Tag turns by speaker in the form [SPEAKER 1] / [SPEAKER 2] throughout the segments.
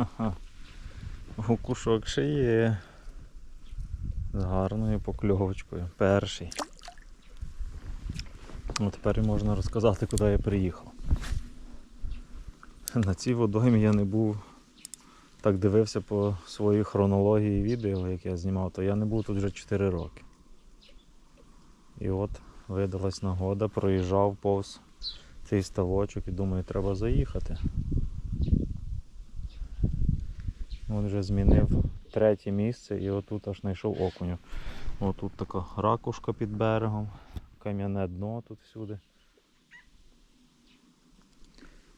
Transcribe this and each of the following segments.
[SPEAKER 1] Ха-ха. Окушок ще є. З гарною покльовочкою. Перший. Ну, тепер можна розказати, куди я приїхав. На цій водоймі я не був. Так дивився по своїй хронології відео, як я знімав, то я не був тут вже 4 роки. І от видалась нагода, проїжджав повз цей ставочок і думаю, треба заїхати. От вже змінив третє місце і отут аж знайшов окуню. Отут така ракушка під берегом, кам'яне дно тут всюди.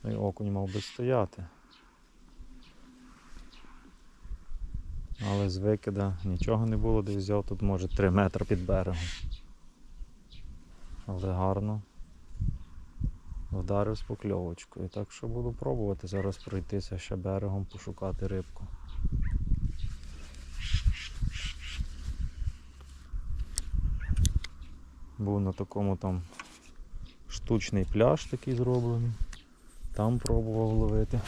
[SPEAKER 1] Ну і окунь мав би стояти. Але з викида нічого не було, де взяв тут може 3 метри під берегом. Але гарно вдарив з покльовочкою. Так що буду пробувати зараз пройтися ще берегом, пошукати рибку. Був на такому там штучний пляж такий зроблений. Там пробував ловити.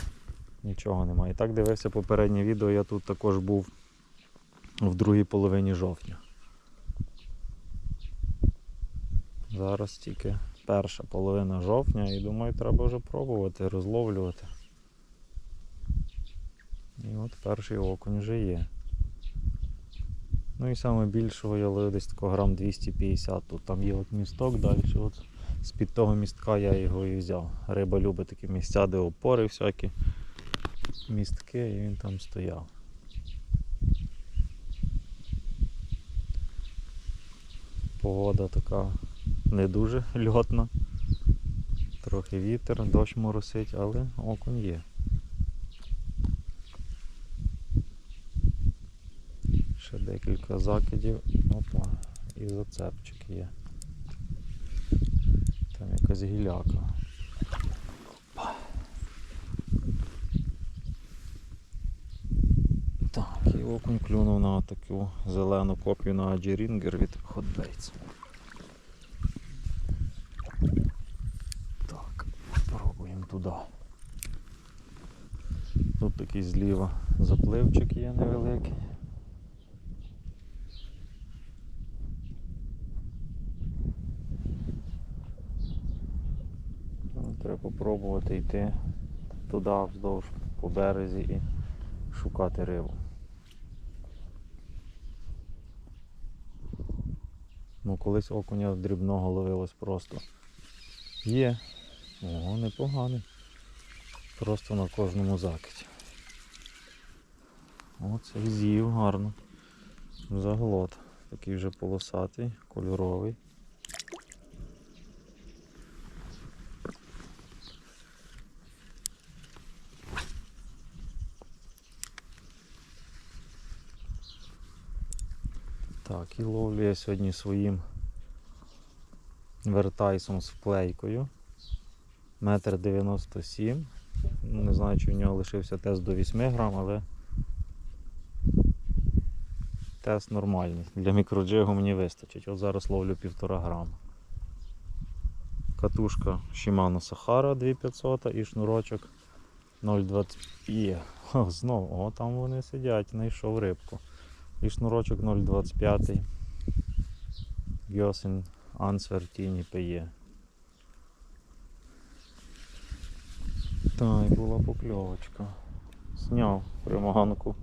[SPEAKER 1] Нічого немає. І так дивився попереднє відео, я тут також був в другій половині жовтня. Зараз тільки перша половина жовтня і думаю, треба вже пробувати, розловлювати. І от перший окунь вже є. Ну і саме більшого я ловив десь такого грам 250. Тут там є от місток далі. От з-під того містка я його і взяв. Риба любить такі місця, де опори всякі містки, і він там стояв. Погода така не дуже льотна. Трохи вітер, дощ моросить, але окунь є. Ще декілька закидів. Опа, і зацепчик є. Там якась гіляка. Опа. Так, і окунь клюнув на таку зелену копію на Аджірінгер від Hotbaits. Так, пробуємо туди. Тут такий зліва запливчик є невеликий. Ну, Треба попробувати йти туди вздовж по березі і шукати рибу. Ну, колись окуня дрібного ловилось просто. Є. О, непоганий. Просто на кожному закиді. Оце з'їв гарно. Заглот. Такий вже полосатий, кольоровий. Так, і ловлю я сьогодні своїм вертайсом з вклейкою. Метр 97. Ну, Не знаю, чи в нього лишився тест до 8 грам, але тест нормальний. Для мікроджигу мені вистачить. От зараз ловлю 1,5 грама. Катушка Shimano Sahara 2500 і шнурочок 0,20 є. Знову, о, там вони сидять, знайшов рибку. І шнурочок 0,25. Гьосин Answer Тіні PE. Так, і була покльовочка. Сняв приманку.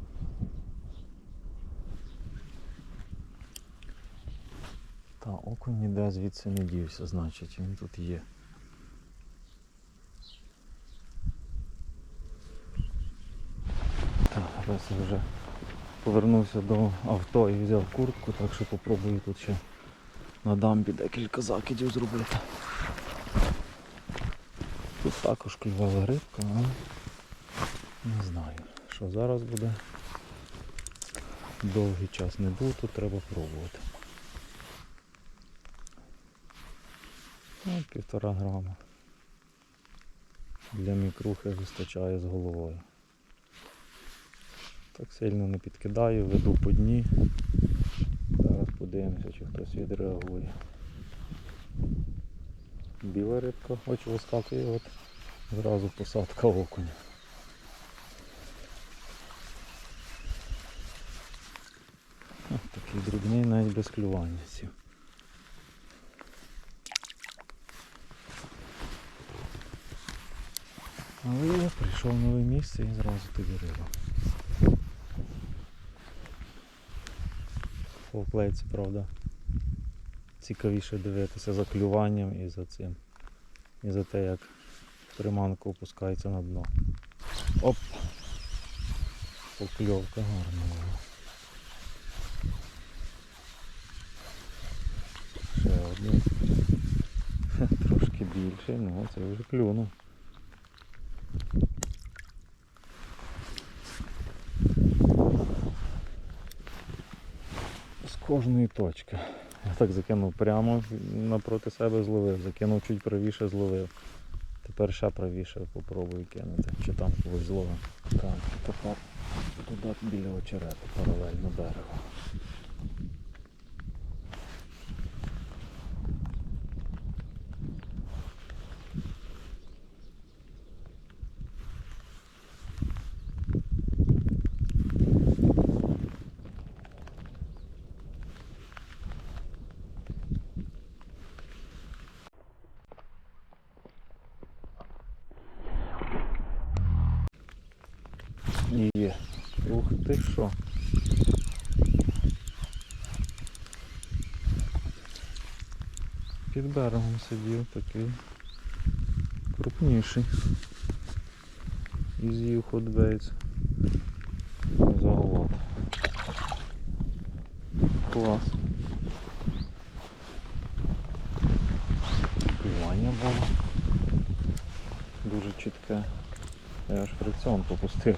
[SPEAKER 1] Та, окунь ніде звідси не дівся, значить він тут є. Так, раз вже повернувся до авто і взяв куртку, так що попробую тут ще на дамбі декілька закидів зробити. Тут також клювала рибка, але не знаю, що зараз буде. Довгий час не був, тут треба пробувати. Ну, півтора грама. Для мікрухи вистачає з головою. Так сильно не підкидаю, веду по дні. Зараз подивимося, чи хтось відреагує. Біла рибка, хоч вискакує, от зразу посадка окуня. Ось такий дрібний навіть без клювання сів. Але я прийшов в нове місце і зразу тобі риба. По правда. Цікавіше дивитися за клюванням і за цим. І за те, як приманка опускається на дно. Оп! Покльовка гарна. Ще один. Трошки більший, ну це вже клюнув. З кожної точки. Я так закинув прямо напроти себе зловив, закинув чуть правіше зловив. Тепер ще правіше попробую кинути, чи там когось зловив. Так, тепер туди біля очерету, паралельно берегу. Є. Ух ти що. Під берегом сидів такий крупніший. І з'їв ходбейц. Заголод. Клас. Клювання було. Дуже чітке. Я аж фрикціон попустив.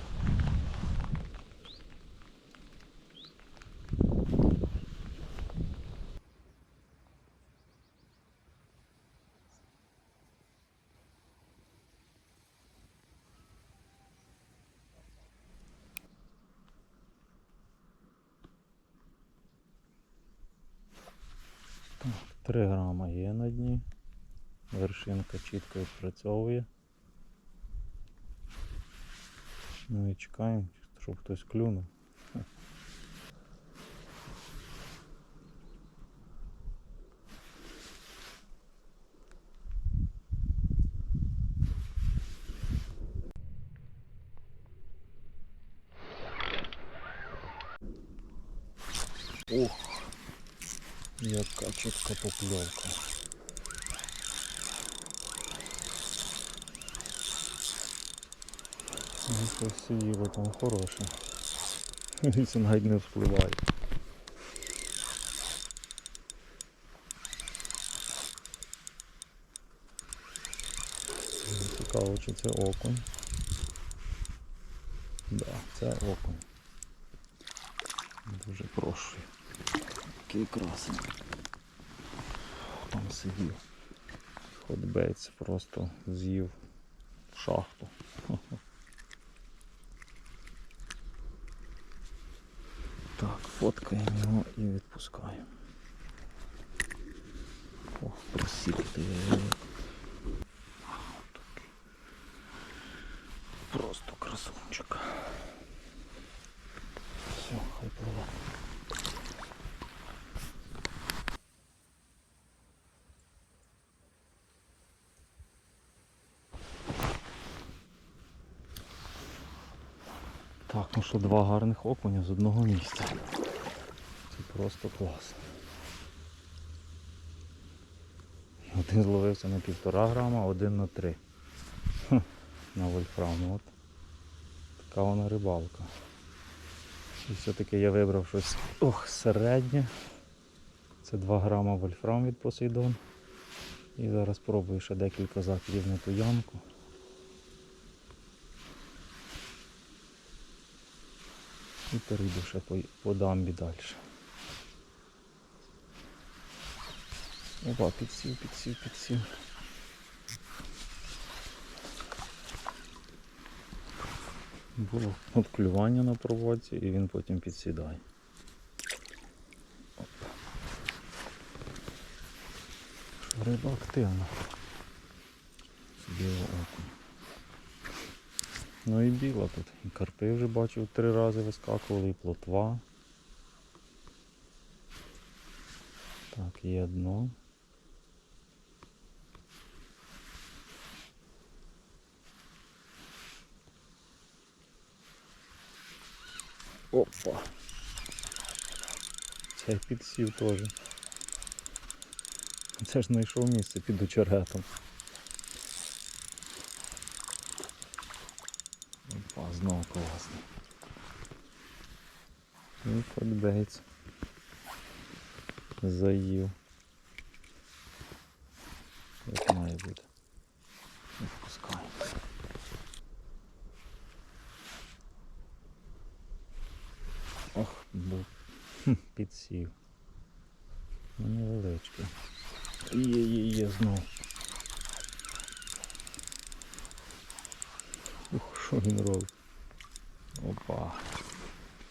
[SPEAKER 1] Так, 3 грама є на дні. Вершинка чітко відпрацьовує. Ну і чекаємо, щоб хтось клюнув. Ох, яка чітка покльовка. Якось сиділо там хороше. Це навіть не впливає. Цікаво, чи це окунь. Да, це окунь. Дуже прошу. Який красень. Там сидів. Ходбець просто з'їв шахту. Так, фоткаємо його і відпускаємо. Ох, просів ти я його. Просто красунчик. Все, хай пливе. Ну два гарних окуня з одного місця. Це просто клас. Один зловився на півтора грама, один на три. Хм, на вольфрам. От. Така вона рибалка. І все-таки я вибрав щось ох, середнє. Це 2 грама вольфрам від Посейдон. І зараз спробую ще декілька закидів на ту ямку. І перейду ще по, по дамбі далі. Опа, підсів, підсів, підсів. Було отклювання на проводці і він потім підсідає. Риба активна. Біло окунь. Ну і біла тут. І карпи вже бачив три рази вискакували, і плотва. Так, є дно. Опа. Це підсів теж. Це ж знайшов місце під очеретом. Опа, знову класно. І фольбець. Заїв. Як має бути. Відпускаємо. Ох, був. Підсів. Ну, невеличкий. Є, є, є знов. Ух, що він робить? Опа.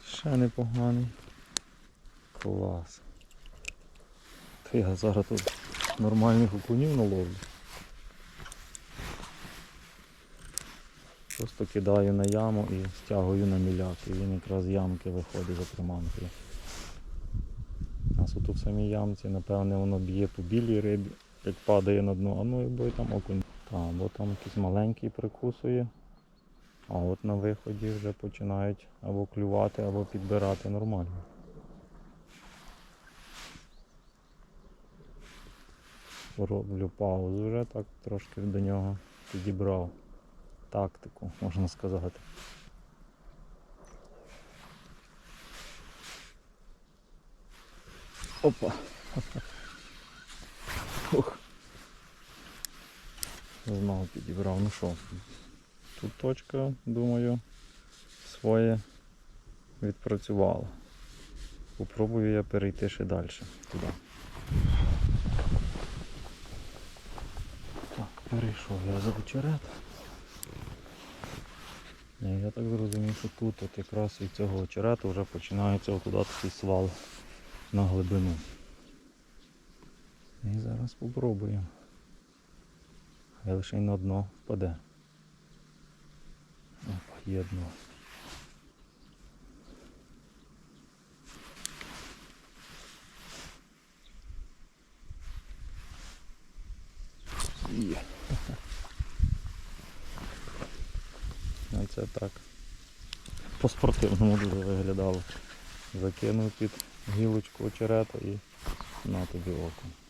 [SPEAKER 1] Ще непоганий. Клас. Та я зараз тут нормальних окунів наловлю. Просто кидаю на яму і стягую на міляк. І він якраз з ямки виходить за приманкою. У нас отут в самій ямці, напевне, воно б'є по білій рибі, як падає на дно, а ну якби там окунь. Та, або там якийсь маленький прикусує. А от на виході вже починають або клювати, або підбирати нормально. Роблю паузу вже так трошки до нього підібрав тактику, можна сказати. Опа. Ух. Знову підібрав. Ну що, тут точка, думаю, своє відпрацювала. Попробую я перейти ще далі туди. Так, перейшов я за очерет. Я так зрозумів, що тут от якраз від цього очерету вже починається отуди такий свал на глибину. І зараз спробуємо. Хай лише й на дно впаде. Опа, є дно. Є. Ну це так. По-спортивному дуже виглядало. Закинув під гілочку очерета і на тобі око.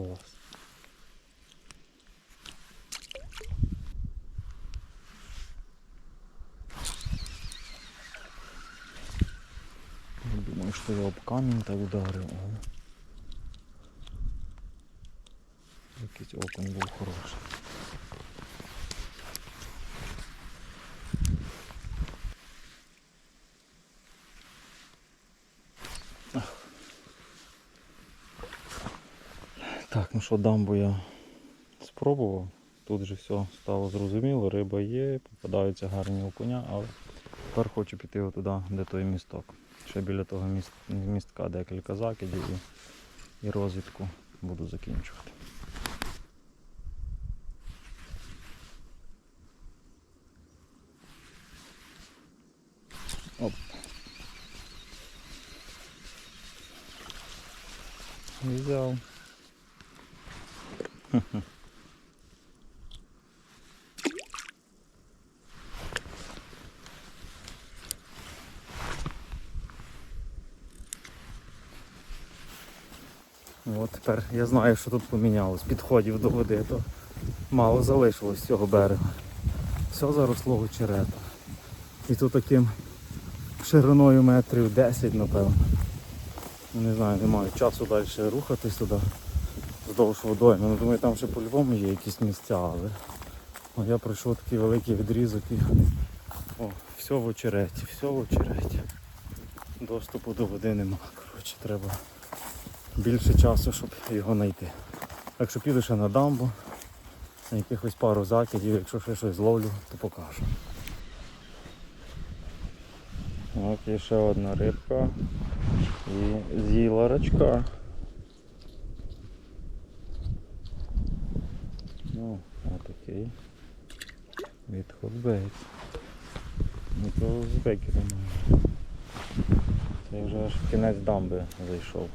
[SPEAKER 1] Клас. Я Думаю, що я об камінь так ударив. Так, ну що, дамбу я спробував. Тут же все стало зрозуміло, риба є, попадаються гарні окуня, але тепер хочу піти туди, де той місток. Ще біля того міст, містка декілька закидів і, і розвідку буду закінчувати. Оп. Взяв. От тепер я знаю, що тут помінялось. Підходів до води, то мало залишилось цього берега. Все заросло очерета. І тут таким шириною метрів 10, напевно. Не знаю, не маю часу далі рухатись туди вздовж водойми. Ну, думаю, там ще по-любому є якісь місця, але О, я пройшов такий великий відрізок і о, все в очереті, все в очереті. Доступу до води нема. Коротше, треба більше часу, щоб його знайти. Так що піду ще на дамбу, на якихось пару закидів, якщо ще щось зловлю, то покажу. От є ще одна рибка. І з'їла рачка. Ну, отакий. Від хотбейт. Ну то з бекером. Це вже аж в кінець дамби зайшов.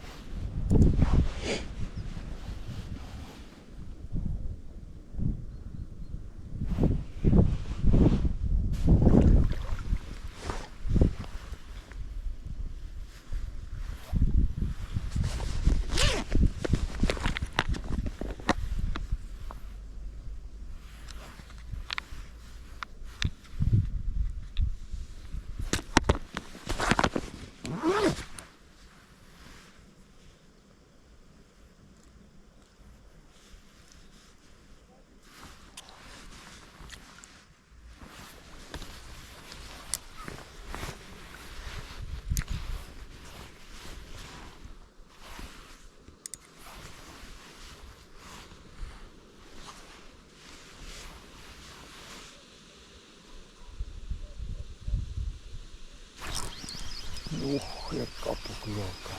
[SPEAKER 1] Ух, яка покльовка.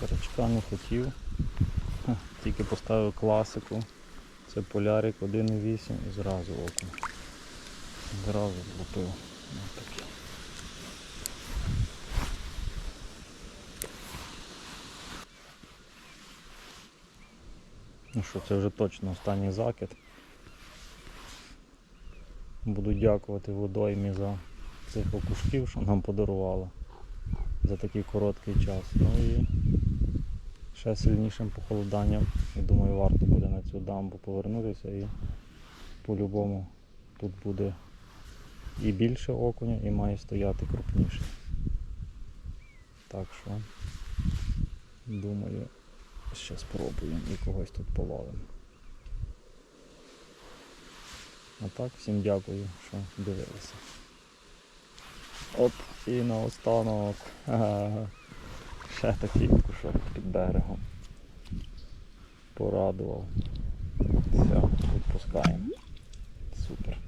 [SPEAKER 1] Перечка не хотів. Тільки поставив класику. Це полярик 1.8 і зразу окунь. Зразу злупив. Ось. Ну що, це вже точно останній закид. Буду дякувати водоймі за цих окушків, що нам подарували за такий короткий час. Ну і ще сильнішим похолоданням. Я думаю, варто буде на цю дамбу повернутися і по-любому тут буде і більше окуня, і має стояти крупніше. Так що, думаю, ще спробуємо і когось тут половимо. А так, всім дякую, що дивилися. Оп, і наостанок. Ага. Ще такий кушок під берегом. Порадував. Все, відпускаємо. Супер.